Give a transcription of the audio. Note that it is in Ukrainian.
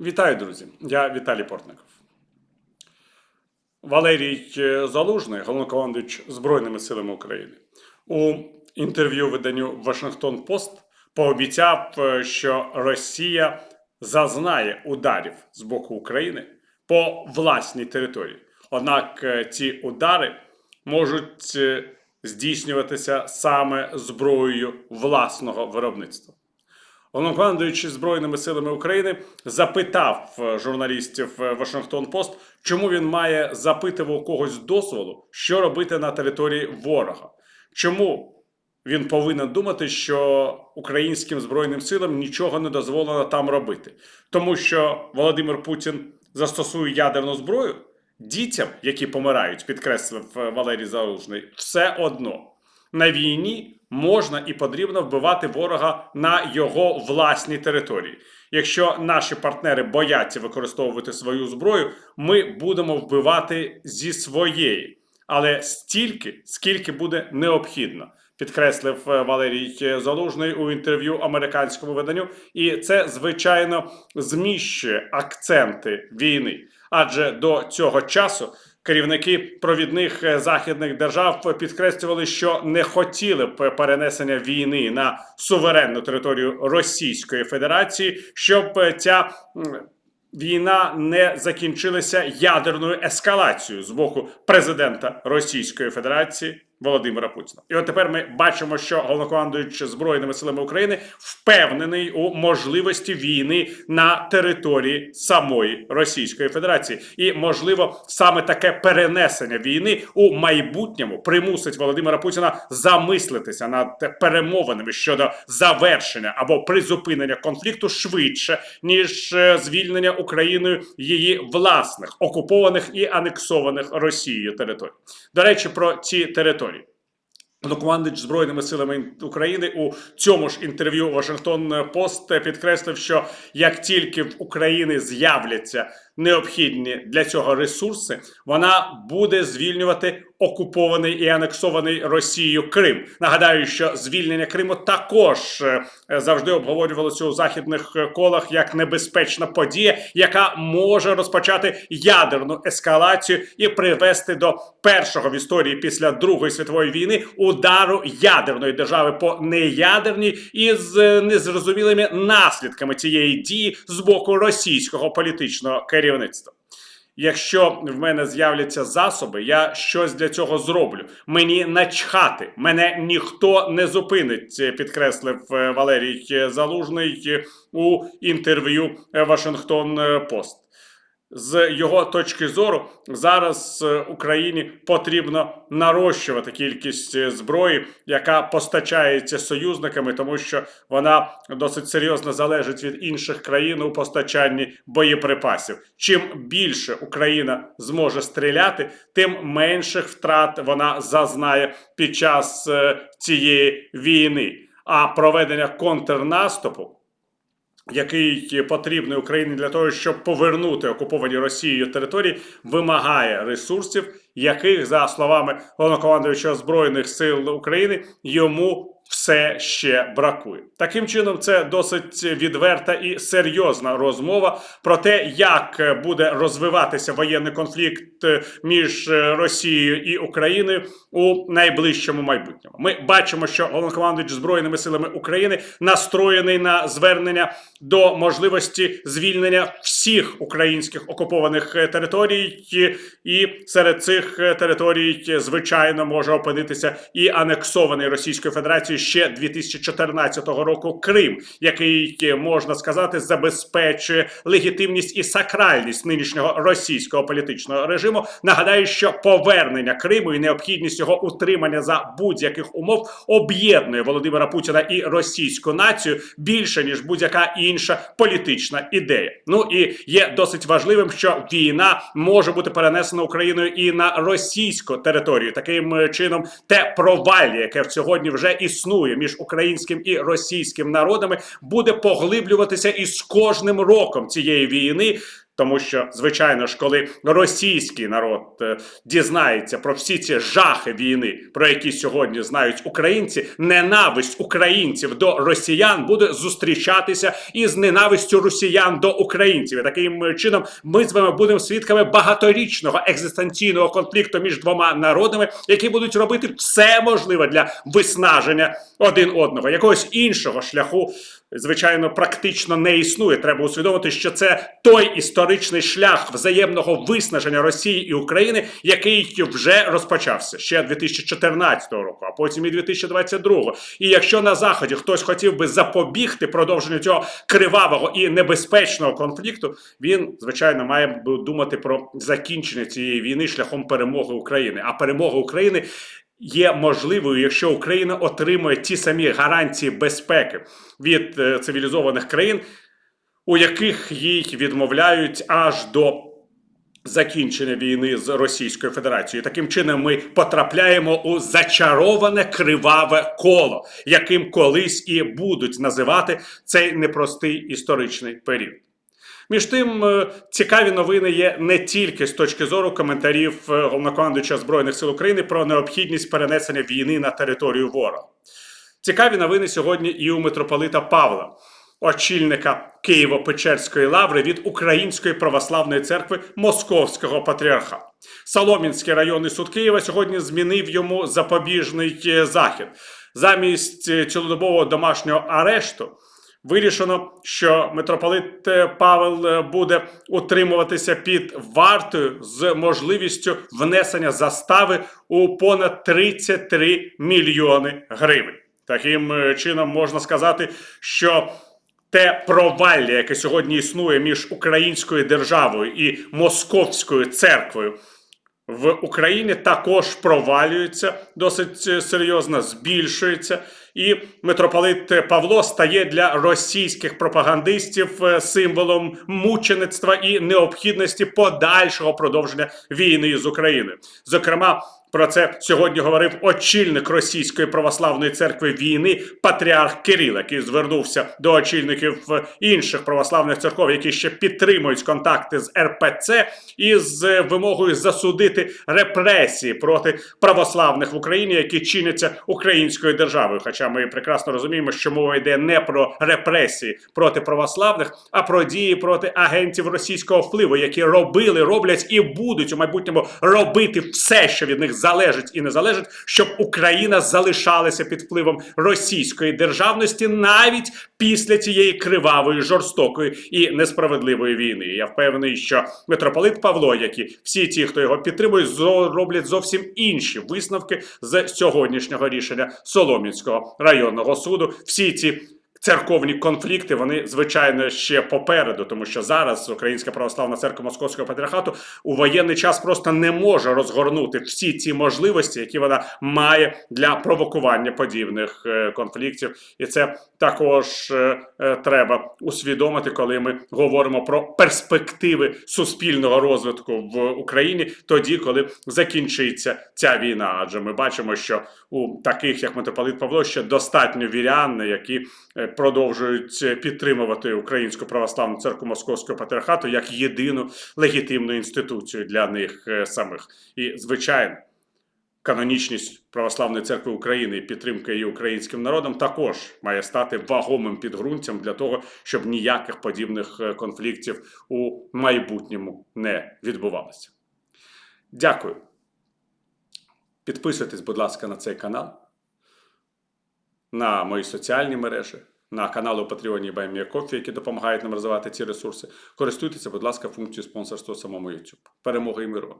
Вітаю, друзі! Я Віталій Портников. Валерій е, Залужний, головнокомандуючий Збройними силами України, у інтерв'ю виданню Вашингтон Пост пообіцяв, е, що Росія зазнає ударів з боку України по власній території. Однак е, ці удари можуть здійснюватися саме зброєю власного виробництва. Головнокомандуючий Збройними силами України запитав е, журналістів е, Вашингтон Пост, чому він має запитувати у когось дозволу, що робити на території ворога. Чому він повинен думати, що українським збройним силам нічого не дозволено там робити, тому що Володимир Путін застосує ядерну зброю дітям, які помирають, підкреслив е, Валерій Залужний, все одно на війні можна і потрібно вбивати ворога на його власній території. Якщо наші партнери бояться використовувати свою зброю, ми будемо вбивати зі своєї, але стільки, скільки буде необхідно. Підкреслив е, Валерій Залужний у інтерв'ю американському виданню, і це звичайно зміщує акценти війни. Адже до цього часу керівники провідних е, західних держав підкреслювали, що не хотіли б перенесення війни на суверенну територію Російської Федерації, щоб е, ця війна не закінчилася ядерною ескалацією з боку президента Російської Федерації. Володимира Путіна, і от тепер ми бачимо, що головнокомандуючий збройними силами України впевнений у можливості війни на території самої Російської Федерації, і можливо саме таке перенесення війни у майбутньому примусить Володимира Путіна замислитися над перемовинами щодо завершення або призупинення конфлікту швидше ніж е, звільнення Україною її власних окупованих і анексованих Росією територій. До речі, про ці території. Головнокомандуючий Збройними силами України у цьому ж інтерв'ю Вашингтон Пост підкреслив, що як тільки в Україні з'являться необхідні для цього ресурси, вона буде звільнювати окупований і анексований Росією Крим. Нагадаю, що звільнення Криму також е, завжди обговорювалося у західних колах як небезпечна подія, яка може розпочати ядерну ескалацію і привести до першого в історії після Другої світової війни удару ядерної держави по неядерній із е, незрозумілими наслідками цієї дії з боку російського політичного керівництва. Якщо в мене з'являться засоби, я щось для цього зроблю. Мені начхати, мене ніхто не зупинить, е, підкреслив е, Валерій Залужний у інтерв'ю Вашингтон Пост. З його точки зору, зараз е, Україні потрібно нарощувати кількість е, зброї, яка постачається союзниками, тому що вона досить серйозно залежить від інших країн у постачанні боєприпасів. Чим більше Україна зможе стріляти, тим менших втрат вона зазнає під час е, цієї війни. А проведення контрнаступу який потрібний Україні для того, щоб повернути окуповані Росією території, вимагає ресурсів, яких, за словами головнокомандуючого збройних сил України, йому все ще бракує. Таким чином, це досить відверта і серйозна розмова про те, як буде розвиватися воєнний конфлікт між Росією і Україною у найближчому майбутньому. Ми бачимо, що головнокомандуючий збройними силами України настроєний на звернення до можливості звільнення всіх українських окупованих територій, і серед цих територій, звичайно, може опинитися і анексований Російською Федерацією ще 2014 року Крим, який можна сказати забезпечує легітимність і сакральність нинішнього російського політичного режиму. Нагадаю, що повернення Криму і необхідність його утримання за будь-яких умов об'єднує Володимира Путіна і російську націю більше ніж будь-яка інша політична ідея. Ну і є досить важливим, що війна може бути перенесена Україною і на російську територію. Таким чином, те провалля, яке сьогодні вже існує між українським і російським народами, буде поглиблюватися із кожним роком цієї війни. Тому що, звичайно ж, коли російський народ е, дізнається про всі ці жахи війни, про які сьогодні знають українці, ненависть українців до росіян буде зустрічатися із ненавистю росіян до українців. І таким чином ми з вами будемо свідками багаторічного екзистенційного конфлікту між двома народами, які будуть робити все можливе для виснаження один одного. Якогось іншого шляху, звичайно, практично не існує. Треба усвідомити, що це той історичний шлях взаємного виснаження Росії і України, який вже розпочався ще 2014 року, а потім і 2022. І якщо на заході хтось хотів би запобігти продовженню цього кривавого і небезпечного конфлікту, він звичайно має думати про закінчення цієї війни шляхом перемоги України. А перемога України є можливою, якщо Україна отримує ті самі гарантії безпеки від е, цивілізованих країн, у яких їй відмовляють аж до закінчення війни з Російською Федерацією. Таким чином, ми потрапляємо у зачароване криваве коло, яким колись і будуть називати цей непростий історичний період. Між тим, е, цікаві новини є не тільки з точки зору коментарів е, головнокомандуюча Збройних сил України про необхідність перенесення війни на територію ворога. Цікаві новини сьогодні і у митрополита Павла, очільника Києво-Печерської лаври від Української православної церкви Московського патріархату. Соломінський районний суд Києва сьогодні змінив йому запобіжний е, захід. Замість цілодобового домашнього арешту вирішено, що митрополит е, Павел е, буде утримуватися під вартою з можливістю внесення застави у понад 33 мільйони гривень. Таким е, чином можна сказати, що те провалля, яке сьогодні існує між українською державою і московською церквою. В Україні також провалюється досить серйозно, збільшується, і митрополит Павло стає для російських пропагандистів е, символом мучеництва і необхідності подальшого продовження війни з Україною. Зокрема, про це сьогодні говорив очільник Російської православної церкви війни Патріарх Кирил, який звернувся до очільників е, інших православних церков, які ще підтримують контакти з РПЦ, із е, вимогою засудити репресії проти православних в Україні, які чиняться українською державою. Хоча ми прекрасно розуміємо, що мова йде не про репресії проти православних, а про дії проти агентів російського впливу, які робили, роблять і будуть у майбутньому робити все, що від них залежить і не залежить, щоб Україна залишалася під впливом російської державності навіть після цієї кривавої, жорстокої і несправедливої війни. Я впевнений, що митрополит Павло, як і всі ті, хто його підтримує, роблять зовсім інші висновки з сьогоднішнього рішення Солом'янського районного суду. Всі ці Церковні конфлікти вони звичайно ще попереду, тому що зараз Українська православна церква Московського патріархату у воєнний час просто не може розгорнути всі ці можливості, які вона має для провокування подібних е, конфліктів, і це також е, е, треба усвідомити, коли ми говоримо про перспективи суспільного розвитку в Україні, тоді, коли закінчиться ця війна. Адже ми бачимо, що у таких як митрополит Павло ще достатньо вірян, які продовжують е, підтримувати Українську православну церкву Московського патріархату як єдину легітимну інституцію для них е, самих. І звичайно. Канонічність православної церкви України і підтримка її українським народом також має стати вагомим підґрунтям для того, щоб ніяких подібних е, конфліктів у майбутньому не відбувалося. Дякую. Підписуйтесь, будь ласка, на цей канал, на мої соціальні мережі, на канали у Патреоні Кофі, які допомагають нам розвивати ці ресурси. Користуйтеся, будь ласка, функцією спонсорства самому YouTube. Перемоги і миру!